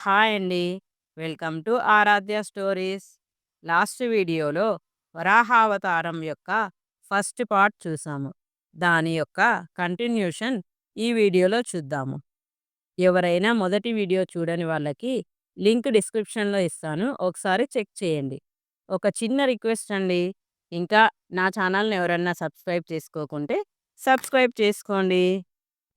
Hi అండి. Welcome to Aaradhya stories. Last వీడియోలో వరాహావతారం యొక్క ఫస్ట్ పార్ట్ చూసాము. దాని యొక్క కంటిన్యూషన్ ఈ వీడియోలో చూద్దాము. ఎవరైనా మొదటి వీడియో చూడని వాళ్ళకి లింక్ డిస్క్రిప్షన్‌లో ఇస్తాను. ఒకసారి చెక్ చేయండి. ఒక చిన్న రిక్వెస్ట్ అండి. ఇంకా నా ఛానల్‌ని ఎవరన్నా సబ్స్క్రైబ్ చేసుకోకుంటే సబ్స్క్రైబ్ చేసుకోండి.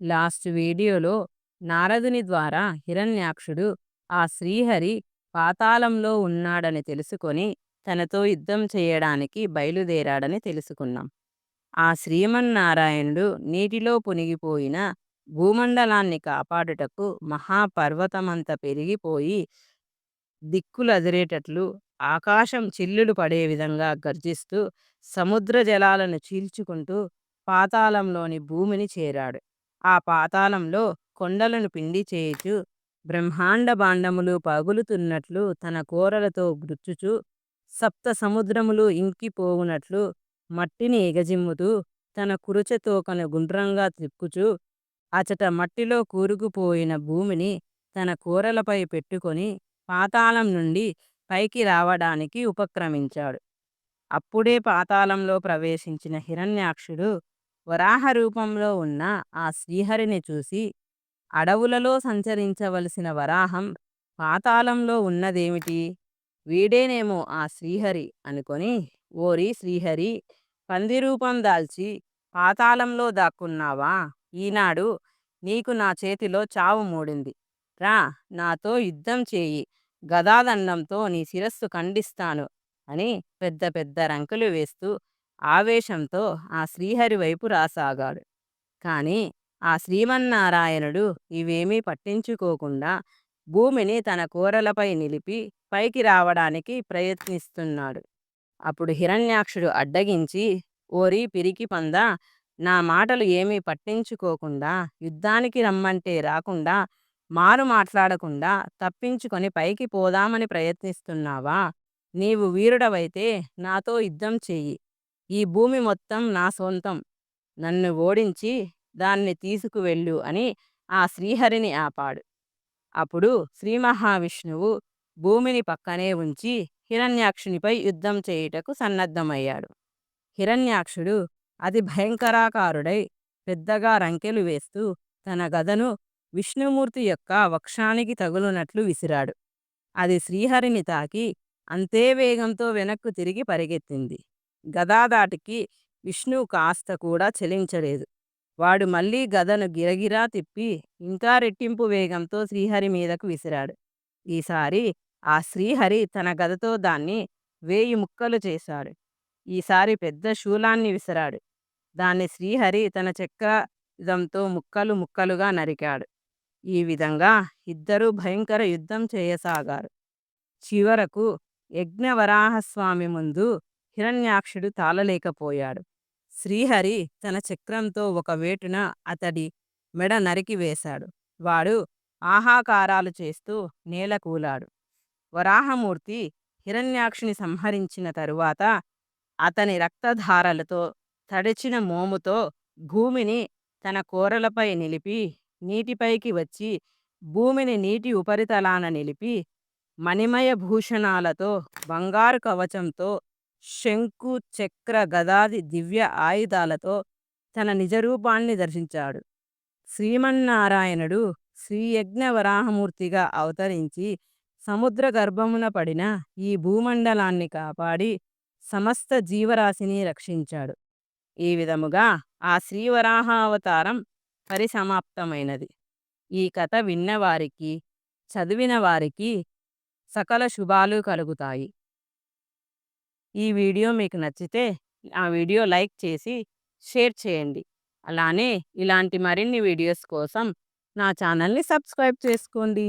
లాస్ట్ వీడియోలో నారదుని ద్వారా హిరణ్యాక్షుడు ఆ శ్రీహరి పాతాళంలో ఉన్నాడని తెలుసుకొని తనతో యుద్ధం చేయడానికి బయలుదేరాడని తెలుసుకున్నాం. ఆ శ్రీమన్నారాయణుడు నీటిలో పునిగిపోయిన భూమండలాన్ని కాపాడుటకు మహాపర్వతమంత పెరిగిపోయి దిక్కులదిరేటట్లు ఆకాశం చిల్లులు పడే విధంగా గర్జిస్తూ సముద్ర జలాలను చీల్చుకుంటూ పాతాళంలోని భూమిని చేరాడు. ఆ పాతాళంలో కొండలను పిండి చేయుచు బ్రహ్మాండ బాండములు పగులుతున్నట్లు తన కోరలతో గుచ్చుచు సప్త సముద్రములు ఇంకిపోవునట్లు మట్టిని ఎగజిమ్ముతూ తన కురుచతోకను గుండ్రంగా త్రిప్పుచు అచట మట్టిలో కూరుకుపోయిన భూమిని తన కూరలపై పెట్టుకొని పాతాళం నుండి పైకి రావడానికి ఉపక్రమించాడు. అప్పుడే పాతాళంలో ప్రవేశించిన హిరణ్యాక్షుడు వరాహ రూపంలో ఉన్న ఆ శ్రీహరిని చూసి అడవులలో సంచరించవలసిన వరాహం పాతాళంలో ఉన్నదేమిటి? వీడేనేమో ఆ శ్రీహరి అనుకొని ఓరి శ్రీహరి! పంది రూపం దాల్చి పాతాళంలో దాక్కున్నావా? ఈనాడు నీకు నా చేతిలో చావు మూడింది. రా నాతో యుద్ధం చేయి. గదాదండంతో నీ శిరస్సు ఖండిస్తాను అని పెద్ద పెద్ద రంకులు వేస్తూ ఆవేశంతో ఆ శ్రీహరి వైపు రాసాగాడు. కానీ ఆ శ్రీమన్నారాయణుడు ఇవేమీ పట్టించుకోకుండా భూమిని తన కూరలపై నిలిపి పైకి రావడానికి ప్రయత్నిస్తున్నాడు. అప్పుడు హిరణ్యాక్షుడు అడ్డగించి ఓరి పిరికి పందా! నా మాటలు ఏమీ పట్టించుకోకుండా యుద్ధానికి రమ్మంటే రాకుండా మారు మాట్లాడకుండా తప్పించుకొని పైకి పోదామని ప్రయత్నిస్తున్నావా? నీవు వీరుడవైతే నాతో యుద్ధం చెయ్యి. ఈ భూమి మొత్తం నా సొంతం. నన్ను ఓడించి దాన్ని తీసుకువెళ్ళు అని ఆ శ్రీహరిని ఆపాడు. అప్పుడు శ్రీ మహావిష్ణువు భూమిని పక్కనే ఉంచి హిరణ్యాక్షునిపై యుద్ధం చేయుటకు సన్నద్ధమయ్యాడు. హిరణ్యాక్షుడు అతి భయంకరాకారుడై పెద్దగా రంకెలు వేస్తూ తన గదను విష్ణుమూర్తి యొక్క వక్షానికి తగులునట్లు విసిరాడు. అది శ్రీహరిని తాకి అంతే వేగంతో వెనక్కు తిరిగి పరిగెత్తింది. గదాదాటికి విష్ణువు కాస్త కూడా చలించలేదు. వాడు మళ్ళీ గదను గిరగిరా తిప్పి ఇంకా రెట్టింపు వేగంతో శ్రీహరి మీదకు విసిరాడు. ఈసారి ఆ శ్రీహరి తన గదతో దాన్ని వేయి ముక్కలు చేశాడు. ఈసారి పెద్ద శూలాన్ని విసిరాడు. దాన్ని శ్రీహరి తన చక్రదంతో ముక్కలు ముక్కలుగా నరికాడు. ఈ విధంగా ఇద్దరూ భయంకర యుద్ధం చేయసాగారు. చివరకు యజ్ఞవరాహస్వామి ముందు హిరణ్యాక్షుడు తాళలేకపోయాడు. శ్రీహరి తన చక్రంతో ఒక వేటున అతడి మెడ నరికివేశాడు. వాడు ఆహాకారాలు చేస్తూ నేలకూలాడు. వరాహమూర్తి హిరణ్యాక్షిని సంహరించిన తరువాత అతని రక్తధారలతో తడిచిన మోముతో భూమిని తన కోరలపై నిలిపి నీటిపైకి వచ్చి భూమిని నీటి ఉపరితలాన నిలిపి మణిమయ భూషణాలతో బంగారు కవచంతో శంఖు చక్ర గదాది దివ్య ఆయుధాలతో తన నిజరూపాన్ని దర్శించాడు. శ్రీమన్నారాయణుడు శ్రీయజ్ఞ వరాహమూర్తిగా అవతరించి సముద్ర గర్భమున పడిన ఈ భూమండలాన్ని కాపాడి సమస్త జీవరాశిని రక్షించాడు. ఈ విధముగా ఆ శ్రీవరాహావతారం పరిసమాప్తమైనది. ఈ కథ విన్నవారికి చదివిన వారికి సకల శుభాలు కలుగుతాయి. ఈ వీడియో మీకు నచ్చితే ఆ వీడియో లైక్ చేసి షేర్ చేయండి. అలానే ఇలాంటి మరిన్ని వీడియోస్ కోసం నా ఛానల్‌ని సబ్స్క్రైబ్ చేసుకోండి.